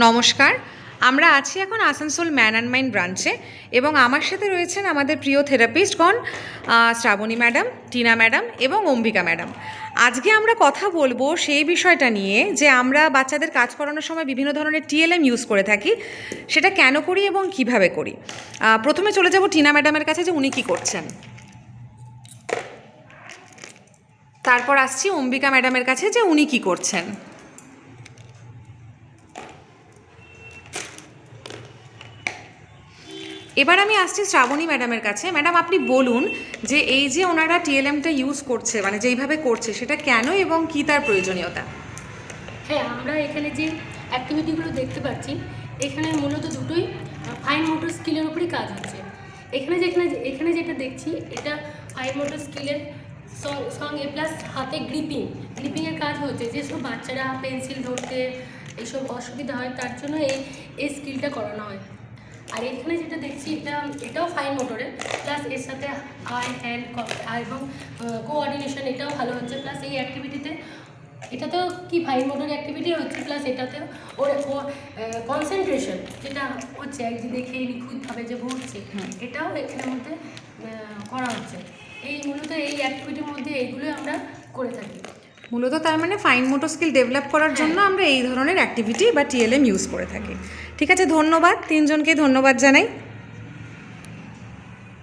নমস্কার। আমরা আছি এখন আসানসোল ম্যান অ্যান্ড মাইন্ড ব্রাঞ্চে এবং আমার সাথে রয়েছেন আমাদের প্রিয় থেরাপিস্টগণ শ্রাবণী ম্যাডাম, টিনা ম্যাডাম এবং অম্বিকা ম্যাডাম। আজকে আমরা কথা বলব সেই বিষয়টা নিয়ে যে আমরা বাচ্চাদের কাজ করানোর সময় বিভিন্ন ধরনের টিএলএম ইউজ করে থাকি, সেটা কেন করি এবং কীভাবে করি? প্রথমে চলে যাব টিনা ম্যাডামের কাছে যে উনি কী করছেন। তারপর আসছি অম্বিকা ম্যাডামের কাছে যে উনি কী করছেন। এবার আমি আসছি শ্রাবণী ম্যাডামের কাছে। ম্যাডাম, আপনি বলুন যে এই যে ওনারা টিএলএমটা ইউজ করছে মানে যেইভাবে করছে, সেটা কেন এবং কি তার প্রয়োজনীয়তা? হ্যাঁ আমরা এখানে যে অ্যাক্টিভিটিগুলো দেখতে পাচ্ছি, এখানে মূলত দুটোই ফাইন মোটর স্কিলের উপরই কাজ হচ্ছে। এখানে যেখানে, এখানে যেটা দেখছি, এটা ফাইন মোটর স্কিলের সঙ্গে প্লাস হাতে গ্রিপিং গ্রিপিংয়ের কাজ হচ্ছে যেসব বাচ্চারা পেন্সিল ধরতে, এইসব অসুবিধা হয়, তার জন্য এই এই স্কিলটা করানো হয়। আর এখানে যেটা দেখছি এটা এটাও ফাইন মোটরের প্লাস এর সাথে আই হ্যান্ড এবং কোঅর্ডিনেশন এটাও ভালো হচ্ছে। প্লাস এই অ্যাক্টিভিটিতে এটা তো কি ফাইন মোটর অ্যাক্টিভিটি হচ্ছে প্লাস এটাতে ওর কনসেন্ট্রেশন যেটা হচ্ছে একদিন দেখে নিখুঁতভাবে যে ঘুরছে এটাও এখানের মধ্যে করা হচ্ছে। এই মূলত এই অ্যাক্টিভিটির মধ্যে এইগুলোই আমরা করে থাকি। মূলত তার মানে ফাইন মোটর স্কিল ডেভেলপ করার জন্য আমরা এই ধরনের অ্যাক্টিভিটি বা টিএলএম ইউজ করে থাকি। ঠিক আছে ধন্যবাদ। তিনজনকে ধন্যবাদ জানাই।